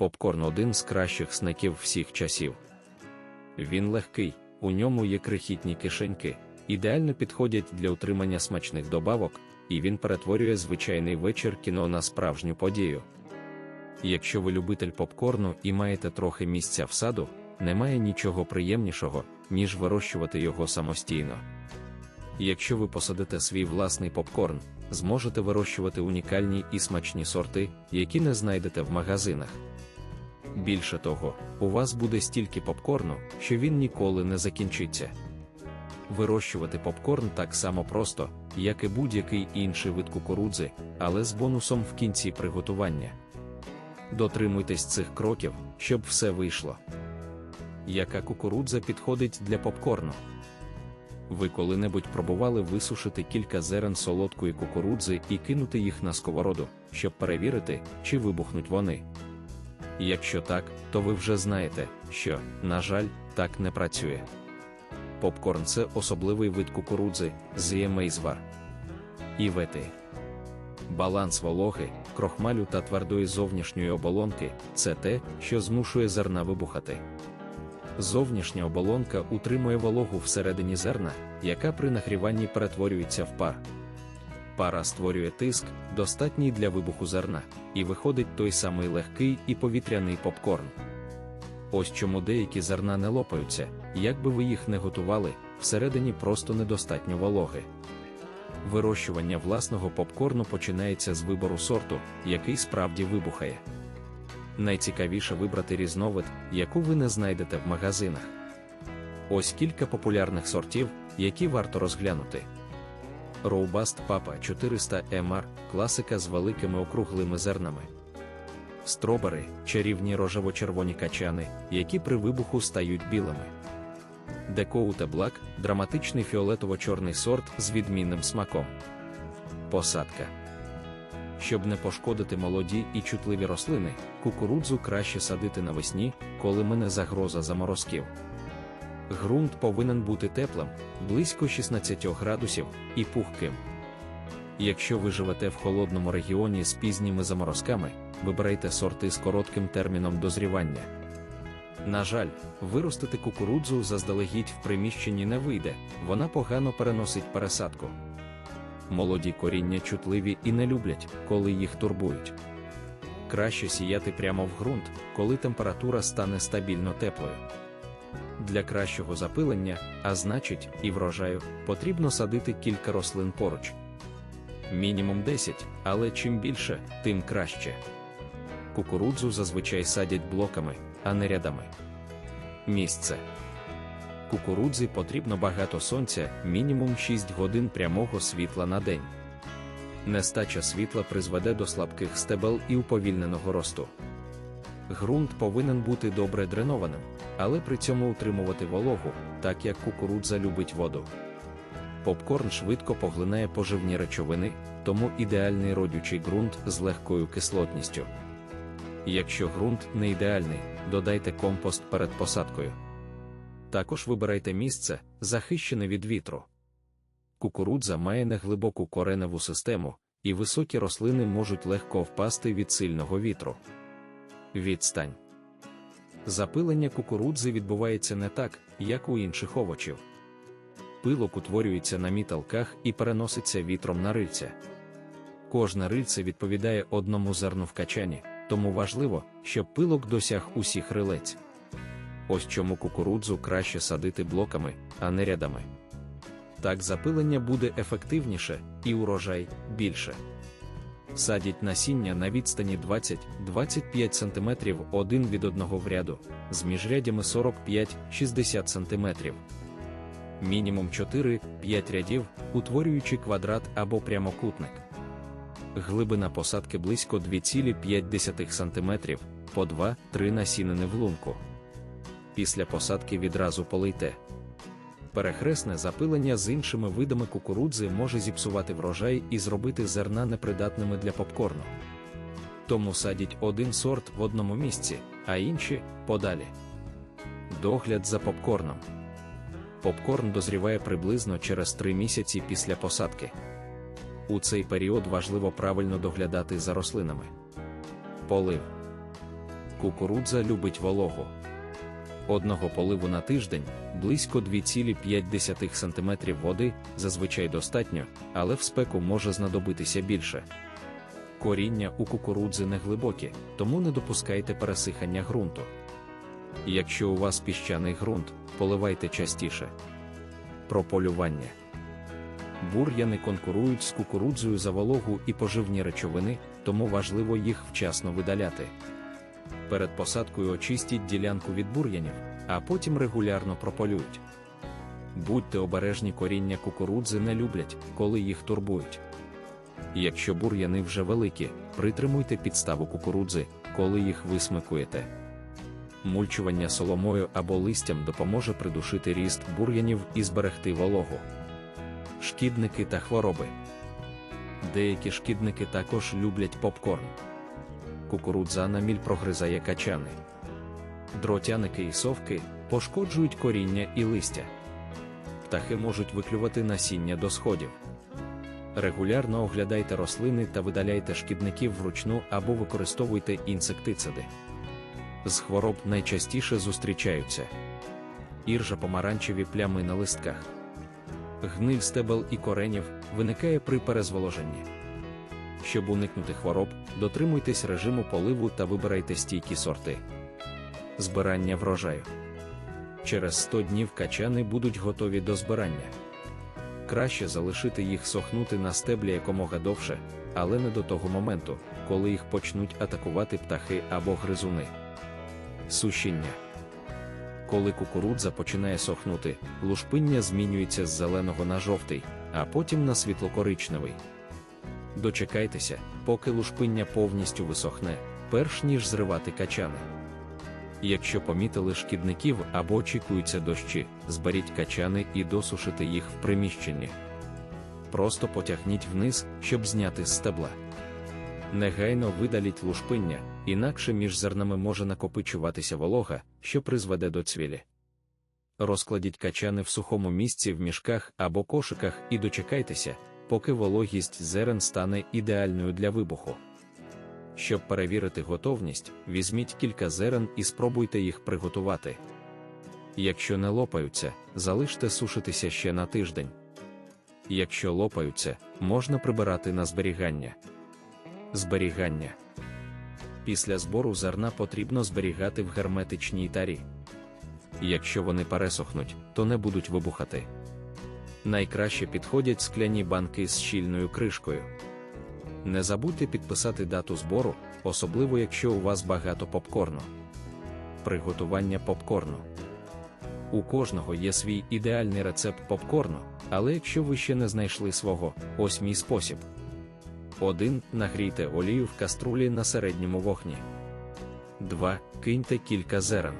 Попкорн один з кращих снеків всіх часів. Він легкий, у ньому є крихітні кишеньки, ідеально підходять для утримання смачних добавок, і він перетворює звичайний вечір кіно на справжню подію. Якщо ви любитель попкорну і маєте трохи місця в саду, немає нічого приємнішого, ніж вирощувати його самостійно. Якщо ви посадите свій власний попкорн, зможете вирощувати унікальні і смачні сорти, які не знайдете в магазинах. Більше того, у вас буде стільки попкорну, що він ніколи не закінчиться. Вирощувати попкорн так само просто, як і будь-який інший вид кукурудзи, але з бонусом в кінці приготування. Дотримуйтесь цих кроків, щоб все вийшло. Яка кукурудза підходить для попкорну? Ви коли-небудь пробували висушити кілька зерен солодкої кукурудзи і кинути їх на сковороду, щоб перевірити, чи вибухнуть вони. Якщо так, то ви вже знаєте, що, на жаль, так не працює. Попкорн це особливий вид кукурудзи зіємейзвар. Івети. Баланс вологи, крохмалю та твердої зовнішньої оболонки це те, що змушує зерна вибухати. Зовнішня оболонка утримує вологу всередині зерна, яка при нагріванні перетворюється в пар. Пара створює тиск, достатній для вибуху зерна, і виходить той самий легкий і повітряний попкорн. Ось чому деякі зерна не лопаються, як би ви їх не готували, всередині просто недостатньо вологи. Вирощування власного попкорну починається з вибору сорту, який справді вибухає. Найцікавіше вибрати різновид, яку ви не знайдете в магазинах. Ось кілька популярних сортів, які варто розглянути. Роубаст Папа 400 MR класика з великими округлими зернами. Стробери чарівні рожево-червоні качани, які при вибуху стають білими. Декоуте Блак драматичний фіолетово-чорний сорт з відмінним смаком. Посадка. Щоб не пошкодити молоді і чутливі рослини, кукурудзу краще садити навесні, коли мене загроза заморозків. Ґрунт повинен бути теплим, близько 16 градусів і пухким. Якщо ви живете в холодному регіоні з пізніми заморозками, вибирайте сорти з коротким терміном дозрівання. На жаль, виростити кукурудзу заздалегідь в приміщенні не вийде, вона погано переносить пересадку. Молоді коріння чутливі і не люблять, коли їх турбують. Краще сіяти прямо в ґрунт, коли температура стане стабільно теплою. Для кращого запилення, а значить, і врожаю, потрібно садити кілька рослин поруч. Мінімум 10, але чим більше, тим краще. Кукурудзу зазвичай садять блоками, а не рядами. Місце кукурудзі потрібно багато сонця, мінімум 6 годин прямого світла на день. Нестача світла призведе до слабких стебел і уповільненого росту. Ґрунт повинен бути добре дренованим, але при цьому утримувати вологу, так як кукурудза любить воду. Попкорн швидко поглинає поживні речовини, тому ідеальний родючий ґрунт з легкою кислотністю. Якщо ґрунт не ідеальний, додайте компост перед посадкою. Також вибирайте місце, захищене від вітру. Кукурудза має неглибоку кореневу систему, і високі рослини можуть легко впасти від сильного вітру. Відстань. Запилення кукурудзи відбувається не так, як у інших овочів. Пилок утворюється на міталках і переноситься вітром на рильця. Кожне рильце відповідає одному зерну в качані, тому важливо, щоб пилок досяг усіх рилець. Ось чому кукурудзу краще садити блоками, а не рядами. Так запилення буде ефективніше і урожай більше. Садіть насіння на відстані 20-25 см один від одного в ряду, з міжрядями 45-60 см. Мінімум 4-5 рядів, утворюючи квадрат або прямокутник. Глибина посадки близько 2,5 см, по 2-3 насінини в лунку після посадки відразу полийте. Перехресне запилення з іншими видами кукурудзи може зіпсувати врожай і зробити зерна непридатними для попкорну. Тому садіть один сорт в одному місці, а інші подалі. Догляд за попкорном. Попкорн дозріває приблизно через 3 місяці після посадки. У цей період важливо правильно доглядати за рослинами. Полив. Кукурудза любить вологу. Одного поливу на тиждень, близько 2,5 см води зазвичай достатньо, але в спеку може знадобитися більше. Коріння у кукурудзи не глибокі, тому не допускайте пересихання ґрунту. Якщо у вас піщаний ґрунт, поливайте частіше. Прополювання. Бур'яни конкурують з кукурудзою за вологу і поживні речовини, тому важливо їх вчасно видаляти. Перед посадкою очистіть ділянку від бур'янів, а потім регулярно прополюють. Будьте обережні коріння кукурудзи не люблять, коли їх турбують. Якщо бур'яни вже великі, притримуйте підставу кукурудзи, коли їх висмикуєте. Мульчування соломою або листям допоможе придушити ріст бур'янів і зберегти вологу. Шкідники та хвороби. Деякі шкідники також люблять попкорн. Кукурудза на міль прогризає качани. Дротяники і совки пошкоджують коріння і листя. Птахи можуть виклювати насіння до сходів. Регулярно оглядайте рослини та видаляйте шкідників вручну або використовуйте інсектициди. З хвороб найчастіше зустрічаються іржа помаранчеві плями на листках. Гниль стебел і коренів виникає при перезволоженні. Щоб уникнути хвороб, дотримуйтесь режиму поливу та вибирайте стійкі сорти. Збирання врожаю. Через 100 днів качани будуть готові до збирання. Краще залишити їх сохнути на стеблі якомога довше, але не до того моменту, коли їх почнуть атакувати птахи або гризуни. Сушіння. Коли кукурудза починає сохнути, лушпиння змінюється з зеленого на жовтий, а потім на світлокоричневий. Дочекайтеся, поки лушпиння повністю висохне, перш ніж зривати качани. Якщо помітили шкідників або очікуються дощі, зберіть качани і досушите їх в приміщенні. Просто потягніть вниз, щоб зняти з стебла. Негайно видаліть лушпиння, інакше між зернами може накопичуватися волога, що призведе до цвілі. Розкладіть качани в сухому місці в мішках або кошиках і дочекайтеся, поки вологість зерен стане ідеальною для вибуху. Щоб перевірити готовність, візьміть кілька зерен і спробуйте їх приготувати. Якщо не лопаються, залиште сушитися ще на тиждень. Якщо лопаються, можна прибирати на зберігання. Зберігання. Після збору зерна потрібно зберігати в герметичній тарі. Якщо вони пересохнуть, то не будуть вибухати. Найкраще підходять скляні банки з щільною кришкою. Не забудьте підписати дату збору, особливо якщо у вас багато попкорну. Приготування попкорну. У кожного є свій ідеальний рецепт попкорну, але якщо ви ще не знайшли свого, ось мій спосіб. 1. Нагрійте олію в каструлі на середньому вогні. 2. Киньте кілька зерен.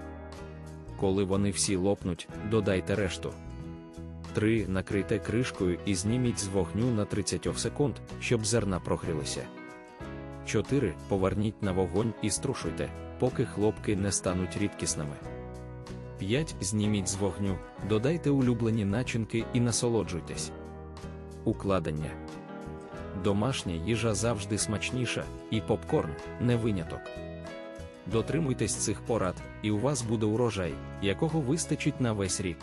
Коли вони всі лопнуть, додайте решту. 3. Накрийте кришкою і зніміть з вогню на 30 секунд, щоб зерна прогрілися. 4. Поверніть на вогонь і струшуйте, поки хлопки не стануть рідкісними. 5. Зніміть з вогню, додайте улюблені начинки і насолоджуйтесь. Укладення. Домашня їжа завжди смачніша, і попкорн не виняток. Дотримуйтесь цих порад, і у вас буде урожай, якого вистачить на весь рік.